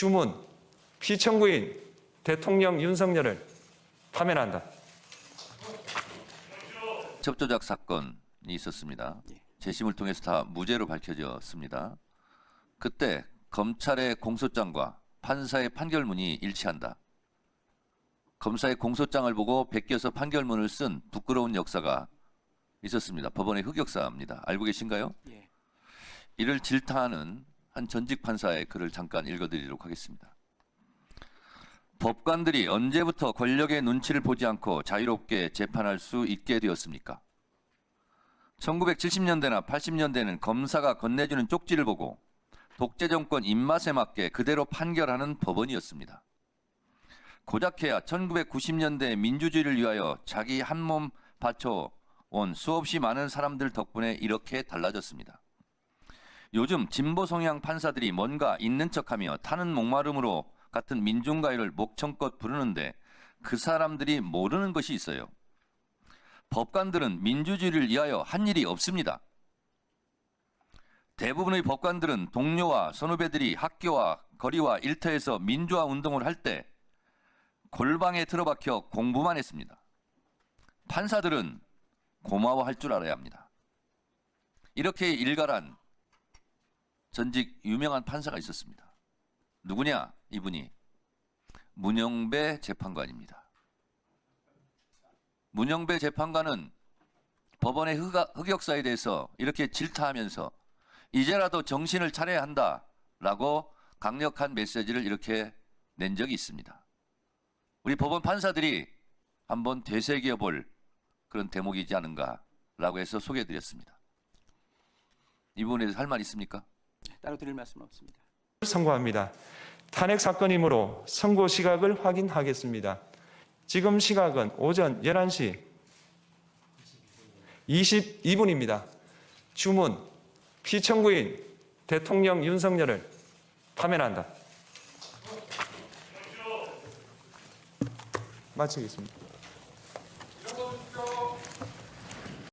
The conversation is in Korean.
주문, 피청구인 대통령 윤석열을 파면한다. 첩조작 사건이 있었습니다. 재심을 통해서 다 무죄로 밝혀졌습니다. 그때 검찰의 공소장과 판사의 판결문이 일치한다. 검사의 공소장을 보고 베껴서 판결문을 쓴 부끄러운 역사가 있었습니다. 법원의 흑역사입니다. 알고 계신가요? 예. 이를 질타하는 한 전직 판사의 글을 잠깐 읽어드리도록 하겠습니다. 법관들이 언제부터 권력의 눈치를 보지 않고 자유롭게 재판할 수 있게 되었습니까? 1970년대나 80년대는 검사가 건네주는 쪽지를 보고 독재 정권 입맛에 맞게 그대로 판결하는 법원이었습니다. 고작해야 1990년대 민주주의를 위하여 자기 한 몸 바쳐 온 수없이 많은 사람들 덕분에 이렇게 달라졌습니다. 요즘 진보 성향 판사들이 뭔가 있는 척하며 타는 목마름으로 같은 민중가요를 목청껏 부르는데 그 사람들이 모르는 것이 있어요. 법관들은 민주주의를 위하여 한 일이 없습니다. 대부분의 법관들은 동료와 선후배들이 학교와 거리와 일터에서 민주화 운동을 할 때 골방에 들어박혀 공부만 했습니다. 판사들은 고마워할 줄 알아야 합니다. 이렇게 일갈한 전직 유명한 판사가 있었습니다. 누구냐? 이분이 문영배 재판관입니다. 문영배 재판관은 법원의 흑, 흑역사에 대해서 이렇게 질타하면서 이제라도 정신을 차려야 한다라고 강력한 메시지를 이렇게 낸 적이 있습니다. 우리 법원 판사들이 한번 되새겨 볼 그런 대목이지 않은가라고 해서 소개해 드렸습니다. 이 부분에 대해서 할 말 있습니까? 따로 드릴 말씀은 없습니다. 선고합니다. 탄핵 사건이므로 선고 시각을 확인하겠습니다. 지금 시각은 오전 11시 22분입니다. 주문, 피청구인 대통령 윤석열을 파면한다. 마치겠습니다.